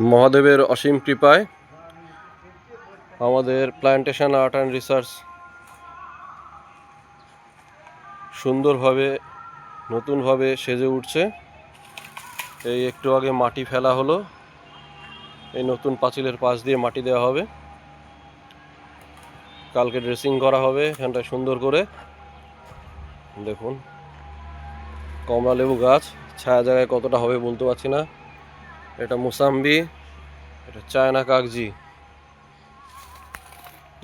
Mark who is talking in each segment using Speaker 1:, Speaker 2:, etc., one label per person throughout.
Speaker 1: মহাদেবের অসীম কৃপায় আমাদের প্ল্যান্টেশন আর্ট অ্যান্ড রিসার্চ সুন্দরভাবে, নতুনভাবে সেজে উঠছে। এই একটু আগে মাটি ফেলা হলো। এই নতুন পাঁচিলের পাশ দিয়ে মাটি দেওয়া হবে। কালকে ড্রেসিং করা হবে এখানটা সুন্দর করে। দেখুন কমলা লেবু গাছ, ছায়া জায়গায় কতটা হবে বলতে পারছি না। এটা মুসাম্বি, এটা চায়না কাগজি,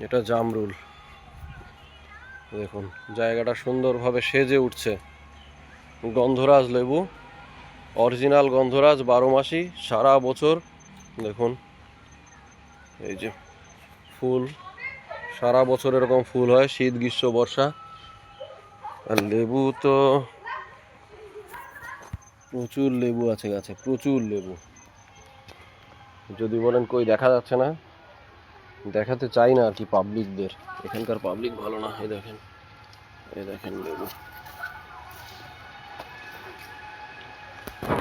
Speaker 1: এটা জামরুল। দেখুন, জায়গাটা সুন্দরভাবে সেজে উঠছে। গন্ধরাজ লেবু, অরিজিনাল গন্ধরাজ, বারো মাসি, সারা বছর। দেখুন, এই যে ফুল, সারা বছর এরকম ফুল হয়, শীত, গ্রীষ্ম, বর্ষা। আর লেবু তো প্রচুর লেবু আছে গাছে, প্রচুর লেবু। যদি বলেন কই দেখা যাচ্ছে না, দেখাতে চাই না আর কি পাবলিকদের এখানকার পাবলিক ভালো না, এই দেখেন এই দেখেন লেবু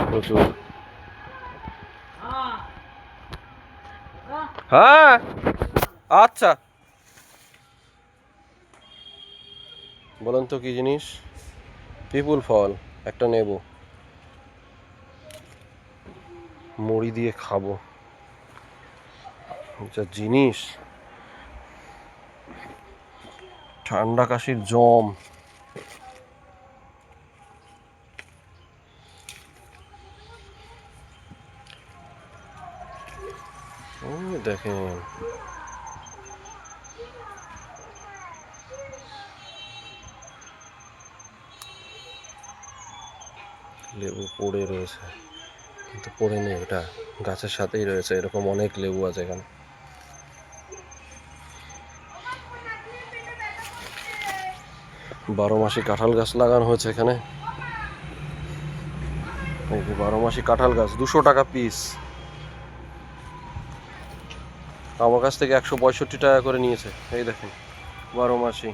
Speaker 1: প্রচুর। হ্যাঁ আচ্ছা। বলেন তো কি জিনিস? পিপুল ফল, একটা নেব। মুড়ি দিয়ে খাব। যা জিনিস। ঠান্ডা কাশির জম। দেখেন। লেবু পড়ে রয়েছে। কিন্তু পড়ে নেই এটা গাছের সাথেই রয়েছে। এরকম অনেক লেবু আছে এখানে। বারো মাসি কাঁঠাল গাছ লাগানো হয়েছে এখানে। বারো মাসি কাঁঠাল গাছ, দুশো টাকা পিস আমার কাছ থেকে একশো পঁয়ষট্টি টাকা করে নিয়েছে। এই দেখেন, বারো মাসি।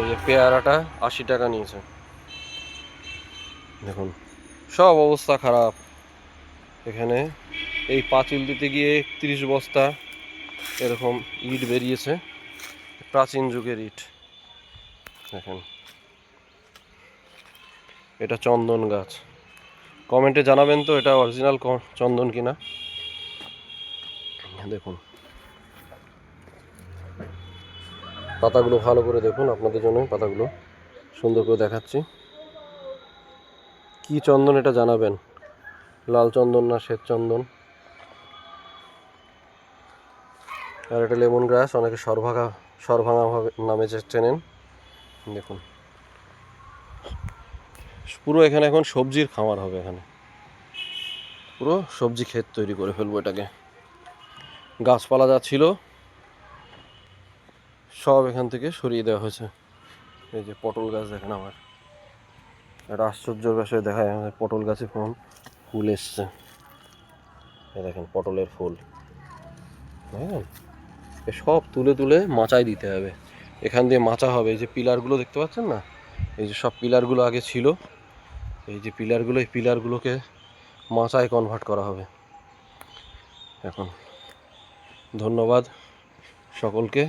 Speaker 1: এই যে পেয়ারাটা আশি টাকা নিয়েছে। দেখুন, সব অবস্থা খারাপ। এখানে এই পাঁচিল দিতে গিয়ে তিরিশ বস্তা এরকম ইট বেরিয়েছে। প্রাচীন যুগের ইট। দেখেন। এটা চন্দন গাছ। কমেন্টে জানাবেন তো এটা অরিজিনাল চন্দন কিনা। দেখুন। পাতাগুলো ভালো করে দেখুন, আপনাদের জন্য পাতাগুলো সুন্দর করে দেখাচ্ছি। কি চন্দন এটা জানাবেন? লাল চন্দন না শ্বেত চন্দন? আর এটা লেমন গ্রাস, অনেকে সরভাঙা সরভাঙা নামে যে চেনেন দেখুন। পুরো এখানে এখন সবজির খামার হবে এখানে। পুরো সবজি ক্ষেত তৈরি করে ফেলব এটাকে। গাছপালা যা ছিল, সব এখান থেকে সরিয়ে দেওয়া হয়েছে। এই যে পটল গাছ দেখেন আমার। একটা আশ্চর্যের বিষয়ে দেখায় আমাদের পটল গাছে ফুল ফুল এসছে। দেখেন পটলের ফুল। হ্যাঁ সব তুলে তুলে মাচায় দিতে হবে। এখান দিয়ে মাচা হবে। এই যে পিলারগুলো দেখতে পাচ্ছেন না? এই যে সব পিলারগুলো আগে ছিল। এই যে পিলারগুলো, এই পিলারগুলোকে মাচায় কনভার্ট করা হবে। এখন ধন্যবাদ সকলকে।